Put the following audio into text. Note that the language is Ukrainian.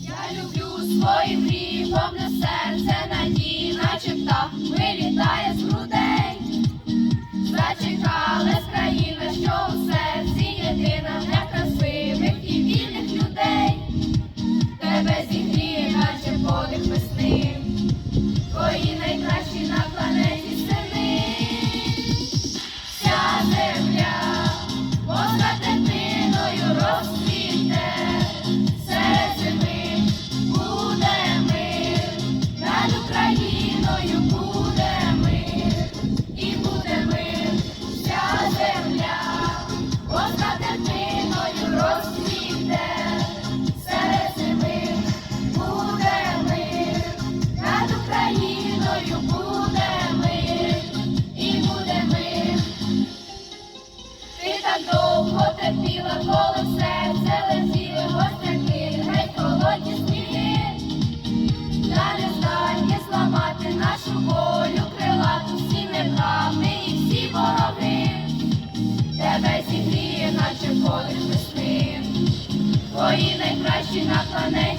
Я люблю свої мрії, повне терпіла, коли все це летіли гостяки, геть холодні сміли, Та не здатні зламати нашу волю крилату, всі неправди і всі вороги. Тебе зігріє, наче подих весни, твої найкращі на планеті